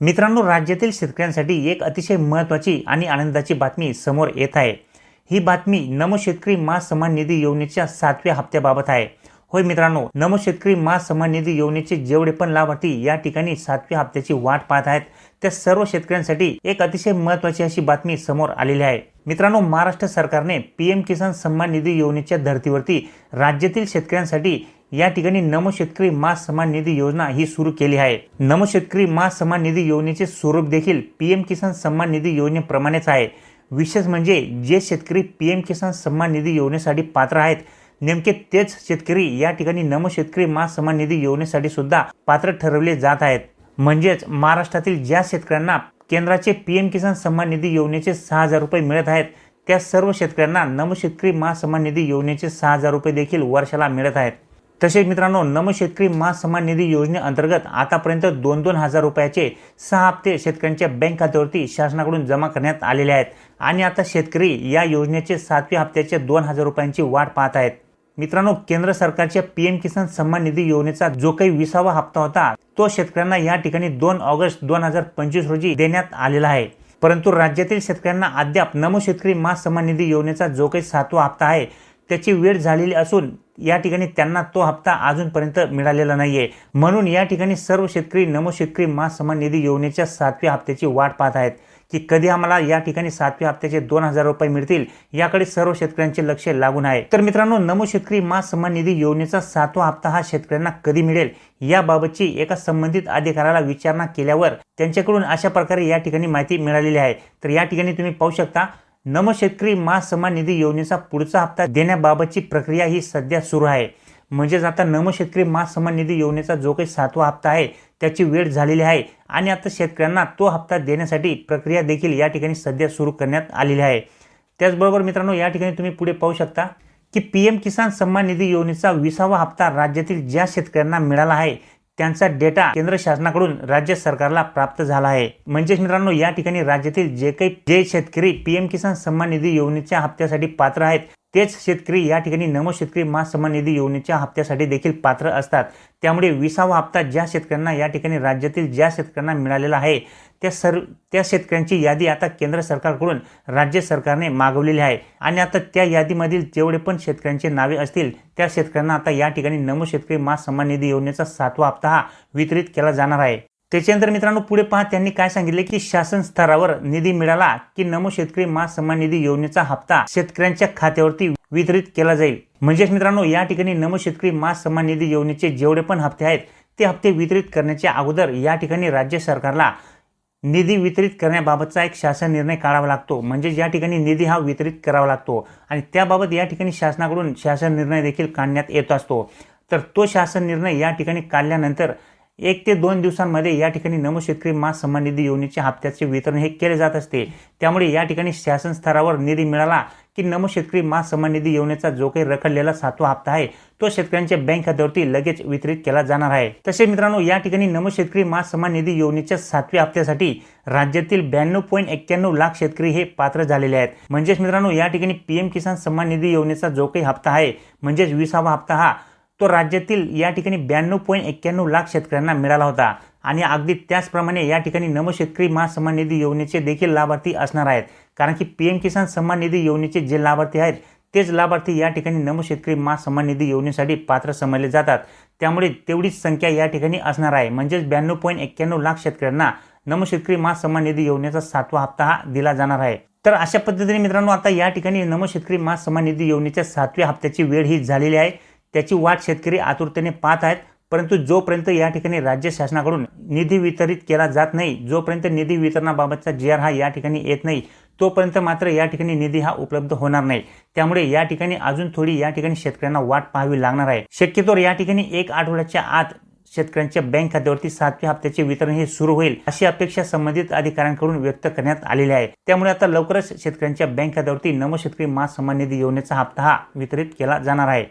मित्रांनो राज्यातील शेतकऱ्यांसाठी एक अतिशय महत्त्वाची आणि आनंदाची बातमी समोर येत आहे. ही बातमी नमो शेतकरी मा सन्मान निधी योजनेच्या सातव्या हप्त्याबाबत आहे. होय मित्रांनो नमो शेतकरी मा सन्मान निधी योजनेचे जेवढे पण लाभार्थी या ठिकाणी सातव्या हप्त्याची वाट पाहत आहेत त्या सर्व शेतकऱ्यांसाठी एक अतिशय महत्त्वाची अशी बातमी समोर आलेली आहे. मित्रांनो महाराष्ट्र सरकारने पी एम किसान सन्मान निधी योजनेच्या धर्तीवरती राज्यातील शेतकऱ्यांसाठी या ठिकाणी नम शेतकरी मा सन्मान निधी योजना ही सुरू केली आहे. नम शेतकरी मा सन्मान निधी योजनेचे स्वरूप देखील पीएम किसान सन्मान निधी योजनेप्रमाणेच आहे. विशेष म्हणजे जे शेतकरी पीएम किसान सन्मान निधी योजनेसाठी पात्र आहेत नेमके तेच शेतकरी या ठिकाणी नम शेतकरी मा सन्मान निधी योजनेसाठी सुद्धा पात्र ठरवले जात आहेत. म्हणजेच महाराष्ट्रातील ज्या शेतकऱ्यांना केंद्राचे पीएम किसान सन्मान निधी योजनेचे सहा हजार रुपये मिळत आहेत त्या सर्व शेतकऱ्यांना नम शेतकरी मा निधी योजनेचे सहा हजार रुपये देखील वर्षाला मिळत आहेत. तसेच मित्रांनो नम शेतकरी मा सन्मान निधी योजनेअंतर्गत आतापर्यंत दोन दोन हजार रुपयाचे सहा हप्ते शेतकऱ्यांच्या बँक खात्यावरती शासनाकडून जमा करण्यात आलेले आहेत. आणि आता शेतकरी या योजनेचे सातव्या हप्त्याचे दोन हजार रुपयांची वाट पाहत आहेत. मित्रांनो केंद्र सरकारच्या पीएम किसान सन्मान निधी योजनेचा जो काही विसावा हप्ता होता तो शेतकऱ्यांना या ठिकाणी दोन ऑगस्ट दोन हजार पंचवीस रोजी देण्यात आलेला आहे. परंतु राज्यातील शेतकऱ्यांना अद्याप नमो शेतकरी मा सन्मान निधी योजनेचा जो काही सातवा हप्ता आहे त्याची वेळ झालेली असून या ठिकाणी त्यांना तो हप्ता अजूनपर्यंत मिळालेला नाहीये. म्हणून या ठिकाणी सर्व शेतकरी नमो शेतकरी मा निधी योजनेच्या सातव्या हप्त्याची वाट पाहत आहेत. की कधी आम्हाला या ठिकाणी सातव्या हप्त्याचे दोन हजार रुपये मिळतील याकडे सर्व शेतकऱ्यांचे लक्ष लागून आहे. तर मित्रांनो नमो शेतकरी मा निधी योजनेचा सातवा हप्ता हा शेतकऱ्यांना कधी मिळेल? याबाबतची एका संबंधित अधिकाऱ्याला विचारणा केल्यावर त्यांच्याकडून अशा प्रकारे या ठिकाणी माहिती मिळालेली आहे. तर या ठिकाणी तुम्ही पाहू शकता नम शेतकरी मा सन्मान निधी योजनेचा पुढचा हप्ता देण्याबाबतची प्रक्रिया ही सध्या सुरू आहे. म्हणजेच आता नम शेतकरी मा सन्मान निधी योजनेचा जो काही सातवा हप्ता आहे त्याची वेळ झालेली आहे आणि आता शेतकऱ्यांना तो हप्ता देण्यासाठी प्रक्रिया देखील या ठिकाणी सध्या सुरू करण्यात आलेली आहे. त्याचबरोबर मित्रांनो या ठिकाणी तुम्ही पुढे पाहू शकता की पी एम किसान सन्मान निधी योजनेचा विसावा हप्ता राज्यातील ज्या शेतकऱ्यांना मिळाला आहे त्यांचा डेटा केंद्र शासनाकडून राज्य सरकारला प्राप्त झाला आहे. म्हणजेच मित्रांनो या ठिकाणी राज्यातील जे काही जे शेतकरी पीएम किसान सन्मान निधी योजनेच्या हप्त्यासाठी पात्र आहेत तेच शेतकरी या ठिकाणी नमो शेतकरी महासन्मान निधी योजनेच्या हप्त्यासाठी देखील पात्र असतात. त्यामुळे विसावा हप्ता ज्या शेतकऱ्यांना या ठिकाणी राज्यातील ज्या शेतकऱ्यांना मिळालेला आहे त्या सर्व त्या शेतकऱ्यांची यादी आता केंद्र सरकारकडून राज्य सरकारने मागवलेली आहे. आणि आता त्या यादीमधील जेवढे पण शेतकऱ्यांचे नावे असतील त्या शेतकऱ्यांना आता या ठिकाणी नमो शेतकरी महासन्मान निधी योजनेचा सातवा हप्ता हा वितरित केला जाणार आहे. त्याच्यानंतर मित्रांनो पुढे पहा त्यांनी काय सांगितले की शासन स्तरावर निधी मिळाला की नमो शेतकरी मा सन्मान निधी योजनेचा हप्ता शेतकऱ्यांच्या खात्यावरती वितरित केला जाईल. म्हणजेच मित्रांनो या ठिकाणी नमो शेतकरी मा सन्मान निधी योजनेचे जेवढे पण हप्ते आहेत ते हप्ते वितरित करण्याच्या अगोदर या ठिकाणी राज्य सरकारला निधी वितरित करण्याबाबतचा एक शासन निर्णय काढावा लागतो. म्हणजे या ठिकाणी निधी हा वितरित करावा लागतो आणि त्याबाबत या ठिकाणी शासनाकडून शासन निर्णय देखील काढण्यात येत असतो. तर तो शासन निर्णय या ठिकाणी काढल्यानंतर एक ते दोन दिवसांमध्ये या ठिकाणी नमो शेतकरी मा सन्मान निधी योजनेच्या हप्त्याचे वितरण हे केले जात असते. त्यामुळे या ठिकाणी शासन स्तरावर निधी मिळाला की नमो शेतकरी मा सन्मान निधी योजनेचा जो काही रखडलेला सातवा हप्ता आहे तो शेतकऱ्यांच्या बँक खात्यावरती लगेच वितरित केला जाणार आहे. तसे मित्रांनो या ठिकाणी नमो शेतकरी मास सन्मान निधी योजनेच्या सातव्या हप्त्यासाठी राज्यातील ब्याण्णव पॉईंट एक्क्याण्णव लाख शेतकरी हे पात्र झालेले आहेत. म्हणजेच मित्रांनो या ठिकाणी पीएम किसान सन्मान निधी योजनेचा जो काही हप्ता आहे म्हणजेच विसावा हप्ता हा तो राज्यातील या ठिकाणी ब्याण्णव पॉईंट एक्क्याण्णव लाख शेतकऱ्यांना मिळाला होता. आणि अगदी त्याचप्रमाणे या ठिकाणी नमो शेतकरी निधी योजनेचे देखील लाभार्थी असणार आहेत. कारण की पी एम किसान सन्मान निधी योजनेचे जे लाभार्थी आहेत तेच लाभार्थी या ठिकाणी नमो शेतकरी मा निधी योजनेसाठी पात्र समजले जातात. त्यामुळे तेवढीच संख्या या ठिकाणी असणार आहे. म्हणजेच ब्याण्णव पॉईंट एक्क्याण्णव लाख शेतकऱ्यांना नमो शेतकरी मा निधी योजनेचा सातवा हप्ता हा दिला जाणार आहे. तर अशा पद्धतीने मित्रांनो आता या ठिकाणी नमो शेतकरी मा निधी योजनेच्या सातव्या हप्त्याची वेळ ही झालेली आहे. त्याची वाट शेतकरी आतुरतेने पाहत आहेत परंतु जोपर्यंत या ठिकाणी राज्य शासनाकडून निधी वितरित केला जात नाही जोपर्यंत निधी वितरणाबाबतचा जी आर हा या ठिकाणी येत नाही तोपर्यंत मात्र या ठिकाणी निधी हा उपलब्ध होणार नाही. त्यामुळे या ठिकाणी अजून थोडी या ठिकाणी शेतकऱ्यांना वाट पाहावी लागणार आहे. शक्यतोवर या ठिकाणी एक आठवड्याच्या आत शेतकऱ्यांच्या बँक खात्यावरती सातव्या हप्त्याचे वितरण हे सुरू होईल अशी अपेक्षा संबंधित अधिकाऱ्यांकडून व्यक्त करण्यात आलेली आहे. त्यामुळे आता लवकरच शेतकऱ्यांच्या बँक खात्यावरती नमो शेतकरी मा निधी योजनेचा हप्ता हा वितरित केला जाणार आहे.